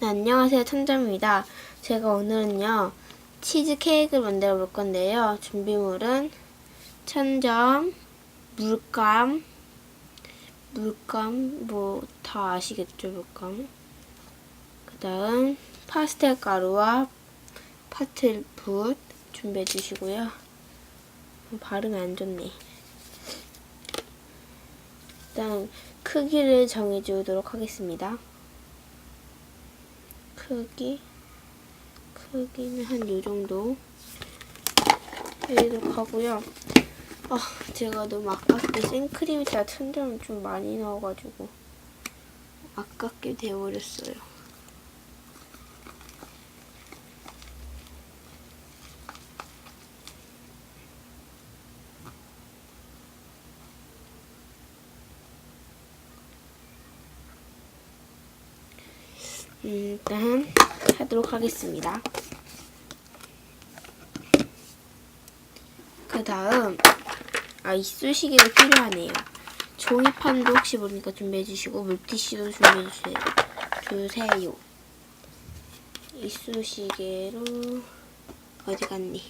네, 안녕하세요. 천점입니다. 제가 오늘은요, 치즈 케이크를 만들어 볼 건데요. 준비물은 천점, 물감, 물감, 뭐, 다 아시겠죠, 물감. 그 다음, 파스텔 가루와 파틀붓 준비해 주시고요. 발음이 안 좋네. 일단, 크기를 정해 주도록 하겠습니다. 크기 크기는 한 요 정도 해도록 하고요. 아 제가 너무 아깝게 생크림에다 천점을 좀 많이 넣어가지고 아깝게 되어버렸어요. 일단 하도록 하겠습니다. 그 다음 아 이쑤시개가 필요하네요. 종이판도 혹시 모르니까 준비해 주시고 물티슈도 준비해 주세요. 주세요. 이쑤시개로 어디 갔니?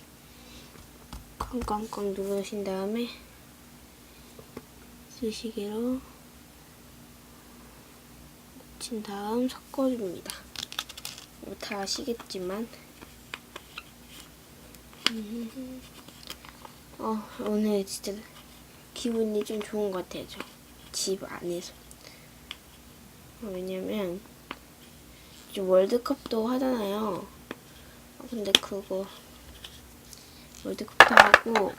꽝꽝꽝 누르신 다음에 이쑤시개로 친 다음 섞어줍니다. 뭐다 아시겠지만 음, 어, 오늘 진짜 기분이 좀 좋은 것 같아요. 저 집 안에서. 어, 왜냐면 이제 월드컵도 하잖아요. 어, 근데 그거 월드컵도 하고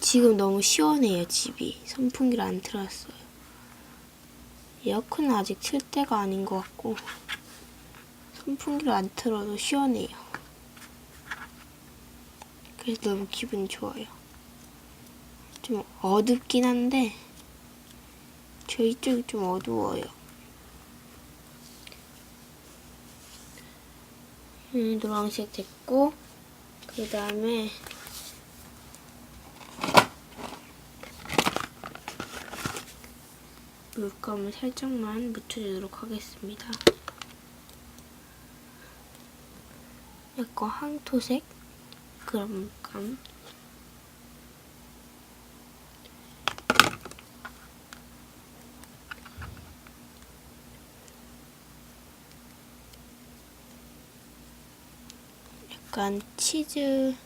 지금 너무 시원해요 집이 선풍기를 안 틀었어요. 에어컨은 아직 틀 때가 아닌 것 같고 선풍기를 안 틀어도 시원해요. 그래서 너무 기분이 좋아요. 좀 어둡긴 한데 저희 쪽이 좀 어두워요. 음, 노란색 됐고 그 다음에 물감을 살짝만 묻혀주도록 하겠습니다. 약간 황토색 그런 물감. 약간 치즈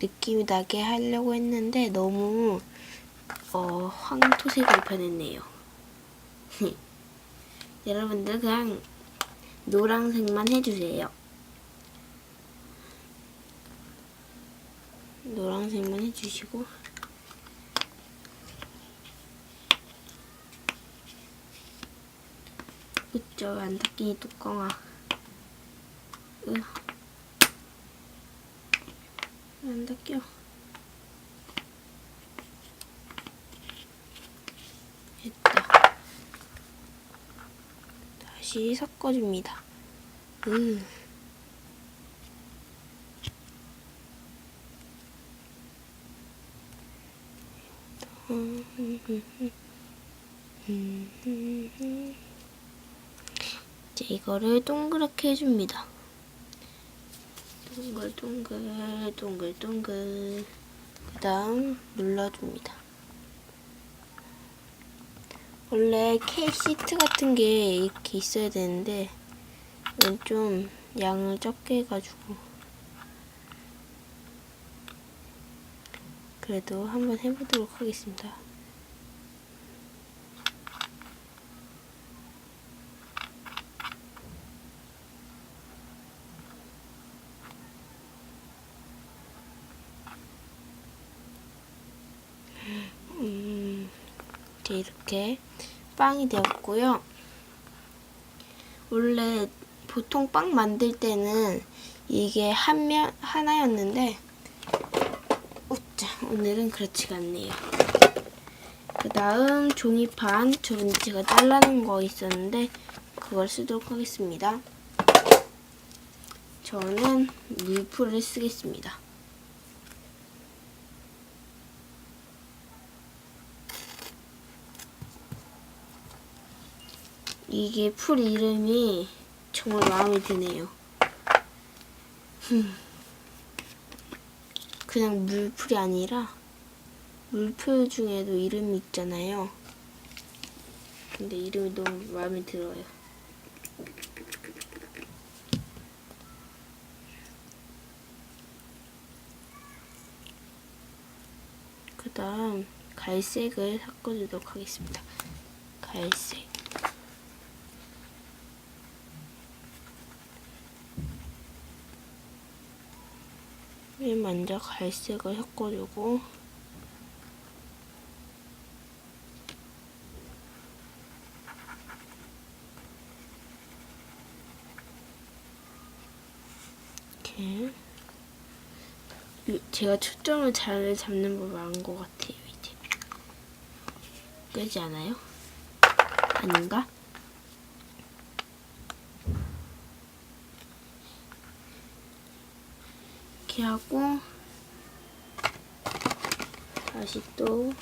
느낌이 나게 하려고 했는데 너무 어, 황토색으로 변했네요. 여러분들 그냥 노란색만 해주세요. 노란색만 해주시고 그쵸 안 닦이니 뚜껑아 으. 안 닦여 됐다 다시 섞어줍니다 으. 이제 이거를 동그랗게 해줍니다. 동글동글 동글동글 그 다음 눌러줍니다. 원래 케이크 시트 같은 게 이렇게 있어야 되는데 이건 좀 양을 적게 해가지고 그래도 한번 해보도록 하겠습니다. 음, 이제 이렇게 빵이 되었고요. 원래 보통 빵 만들 때는 이게 한 면 하나였는데 우짜 오늘은 그렇지가 않네요. 그 다음 종이판 저번에 제가 잘라놓은 거 있었는데 그걸 쓰도록 하겠습니다. 저는 물풀을 쓰겠습니다. 이게 풀 이름이 정말 마음에 드네요. 흠. 그냥 물풀이 아니라 물풀 중에도 이름이 있잖아요. 근데 이름이 너무 마음에 들어요. 그 다음 갈색을 섞어주도록 하겠습니다. 갈색. 맨 먼저 갈색을 섞어주고 이렇게 요- 제가 초점을 잘 잡는 법을 안것 같아요 이제 그러지 않아요? 아닌가? 이렇게 하고 다시 또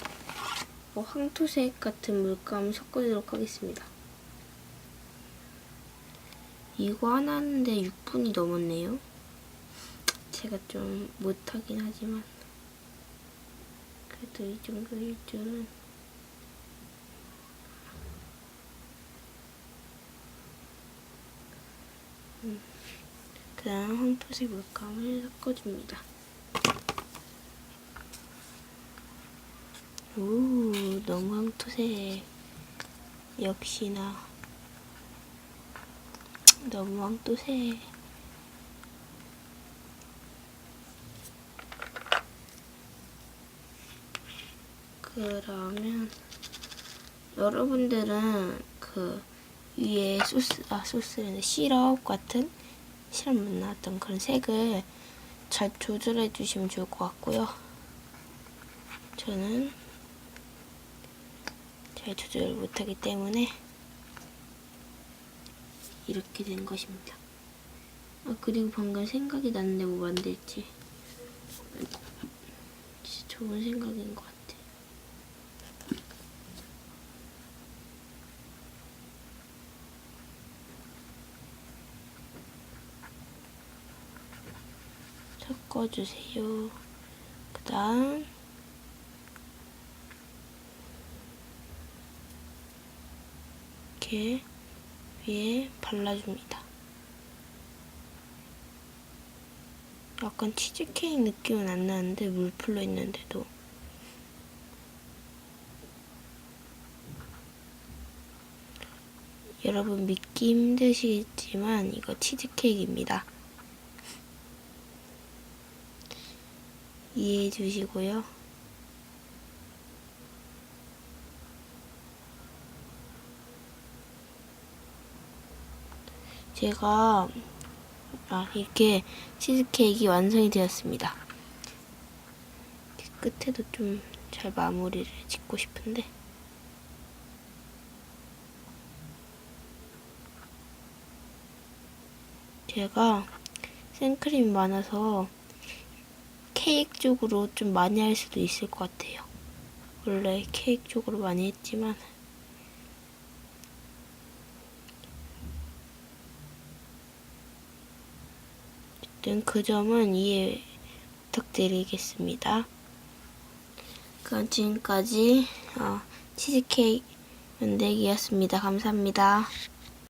어, 황토색 같은 물감을 섞어주도록 하겠습니다. 이거 하나 하는데 6분이 넘었네요. 제가 좀 못하긴 하지만 그래도 이 정도일 줄은 음. 그다음 황토색 물감을 섞어줍니다. 오, 너무 황토색. 역시나 너무 황토색. 그러면 여러분들은 그 위에 소스 아 소스는 시럽 같은 맛 나왔던 그런 색을 잘 조절해 주시면 좋을 것 같고요. 저는 잘 조절을 못하기 때문에 이렇게 된 것입니다. 아 그리고 방금 생각이 났는데 뭐 만들지 진짜 좋은 생각인 것 같아. 섞어주세요. 그 다음 이렇게 위에 발라줍니다. 약간 치즈케이크 느낌은 안 나는데 물풀로 있는데도 여러분 믿기 힘드시겠지만 이거 치즈케이크입니다. 이해해 주시고요. 제가 아, 이렇게 치즈케이크 완성이 되었습니다. 끝에도 좀 잘 마무리를 짓고 싶은데 제가 생크림이 많아서 케이크 쪽으로 좀 많이 할 수도 있을 것 같아요. 원래 케이크 쪽으로 많이 했지만 어쨌든 그 점은 이해 부탁드리겠습니다. 그럼 지금까지 어, 치즈케이크 만들기였습니다. 감사합니다.